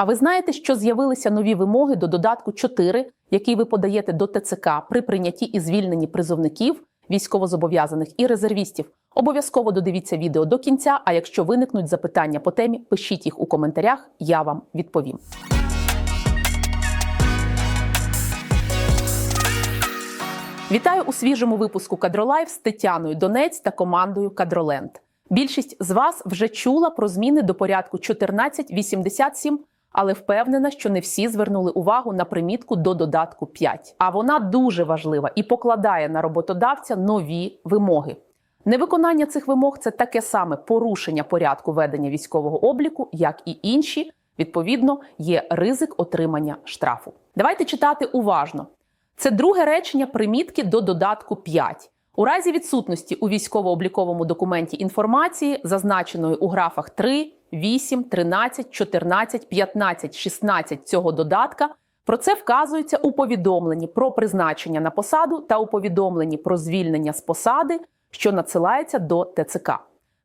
А ви знаєте, що з'явилися нові вимоги до додатку 4, який ви подаєте до ТЦК при прийнятті і звільненні призовників, військовозобов'язаних і резервістів? Обов'язково додивіться відео до кінця. А якщо виникнуть запитання по темі, пишіть їх у коментарях, я вам відповім. Вітаю у свіжому випуску Кадролайв з Тетяною Донець та командою Кадроленд. Більшість з вас вже чула про зміни до порядку 1487, але впевнена, що не всі звернули увагу на примітку до додатку 5. А вона дуже важлива і покладає на роботодавця нові вимоги. Невиконання цих вимог це таке саме порушення порядку ведення військового обліку, як і інші. Відповідно, є ризик отримання штрафу. Давайте читати уважно. Це друге речення примітки до додатку 5. У разі відсутності у військово-обліковому документі інформації, зазначеної у графах 3, 8, 13, 14, 15, 16 цього додатка, про це вказується у повідомленні про призначення на посаду та у повідомленні про звільнення з посади, що надсилається до ТЦК.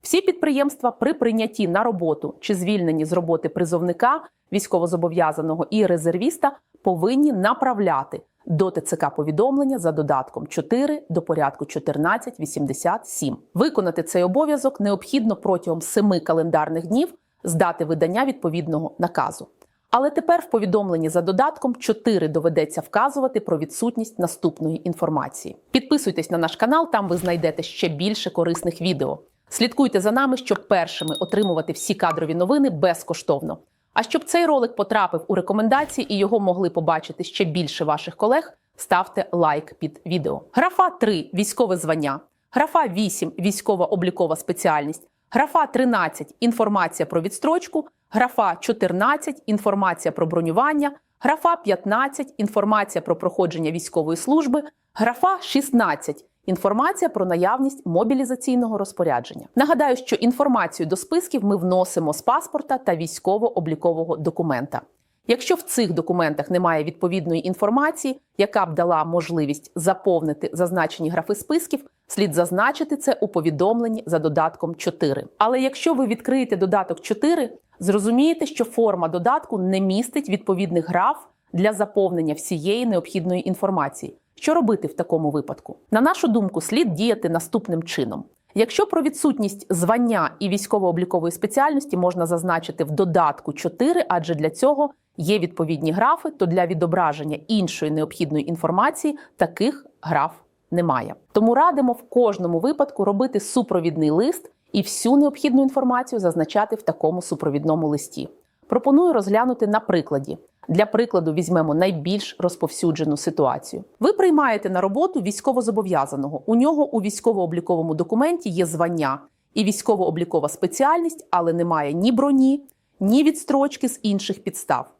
Всі підприємства при прийнятті на роботу чи звільненні з роботи призовника, військовозобов'язаного і резервіста повинні направляти до ТЦК повідомлення за додатком 4 до порядку 1487. Виконати цей обов'язок необхідно протягом 7 календарних днів з дати видання відповідного наказу. Але тепер в повідомленні за додатком 4 доведеться вказувати про відсутність наступної інформації. Підписуйтесь на наш канал, там ви знайдете ще більше корисних відео. Слідкуйте за нами, щоб першими отримувати всі кадрові новини безкоштовно. А щоб цей ролик потрапив у рекомендації і його могли побачити ще більше ваших колег, ставте лайк під відео. Графа 3 військове звання, графа 8 військова облікова спеціальність, графа 13 інформація про відстрочку, графа 14 інформація про бронювання, графа 15 інформація про проходження військової служби, графа 16 Інформація про наявність мобілізаційного розпорядження. Нагадаю, що інформацію до списків ми вносимо з паспорта та військово-облікового документа. Якщо в цих документах немає відповідної інформації, яка б дала можливість заповнити зазначені графи списків, слід зазначити це у повідомленні за додатком 4. Але якщо ви відкриєте додаток 4, зрозумієте, що форма додатку не містить відповідних граф для заповнення всієї необхідної інформації. Що робити в такому випадку? На нашу думку, слід діяти наступним чином. Якщо про відсутність звання і військово-облікової спеціальності можна зазначити в додатку 4, адже для цього є відповідні графи, то для відображення іншої необхідної інформації таких граф немає. Тому радимо в кожному випадку робити супровідний лист і всю необхідну інформацію зазначати в такому супровідному листі. Пропоную розглянути на прикладі. Для прикладу візьмемо найбільш розповсюджену ситуацію. Ви приймаєте на роботу військовозобов'язаного. У нього у військово-обліковому документі є звання і військово-облікова спеціальність, але немає ні броні, ні відстрочки з інших підстав.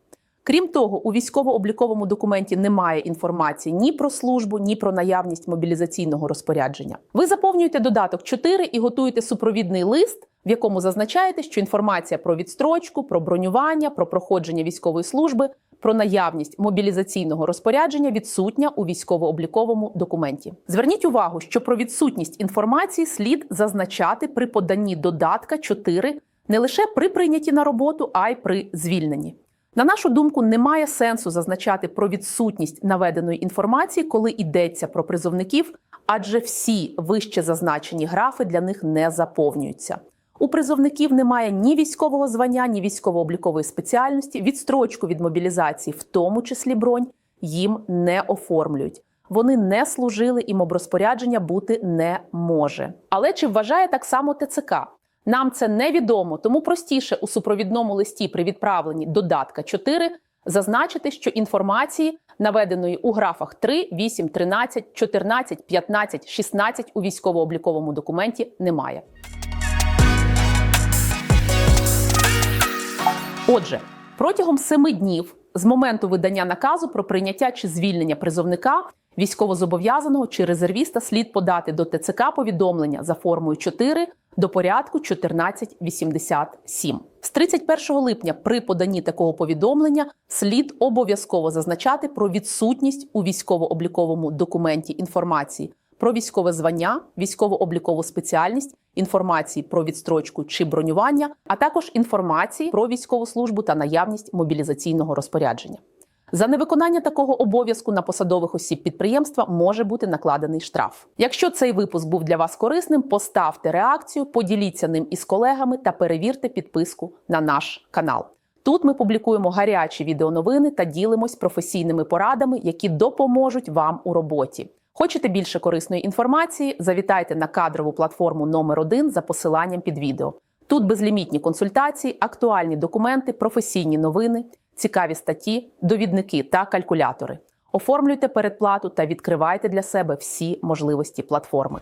Крім того, у військово-обліковому документі немає інформації ні про службу, ні про наявність мобілізаційного розпорядження. Ви заповнюєте додаток 4 і готуєте супровідний лист, в якому зазначаєте, що інформація про відстрочку, про бронювання, про проходження військової служби, про наявність мобілізаційного розпорядження відсутня у військово-обліковому документі. Зверніть увагу, що про відсутність інформації слід зазначати при поданні додатка 4 не лише при прийнятті на роботу, а й при звільненні. На нашу думку, немає сенсу зазначати про відсутність наведеної інформації, коли йдеться про призовників, адже всі вище зазначені графи для них не заповнюються. У призовників немає ні військового звання, ні військово-облікової спеціальності. Відстрочку від мобілізації, в тому числі бронь, їм не оформлюють. Вони не служили і моброзпорядження бути не може. Але чи вважає так само ТЦК? Нам це невідомо, тому простіше у супровідному листі при відправленні додатка 4 зазначити, що інформації, наведеної у графах 3, 8, 13, 14, 15, 16 у військово-обліковому документі немає. Отже, протягом семи днів з моменту видання наказу про прийняття чи звільнення призовника, військовозобов'язаного чи резервіста слід подати до ТЦК повідомлення за формою 4 до порядку 1487. З 31 липня при поданні такого повідомлення слід обов'язково зазначати про відсутність у військово-обліковому документі інформації про військове звання, військово-облікову спеціальність, інформації про відстрочку чи бронювання, а також інформації про військову службу та наявність мобілізаційного розпорядження. За невиконання такого обов'язку на посадових осіб підприємства може бути накладений штраф. Якщо цей випуск був для вас корисним, поставте реакцію, поділіться ним із колегами та перевірте підписку на наш канал. Тут ми публікуємо гарячі відеоновини та ділимось професійними порадами, які допоможуть вам у роботі. Хочете більше корисної інформації? Завітайте на кадрову платформу номер 1 за посиланням під відео. Тут безлімітні консультації, актуальні документи, професійні новини, цікаві статті, довідники та калькулятори. Оформлюйте передплату та відкривайте для себе всі можливості платформи.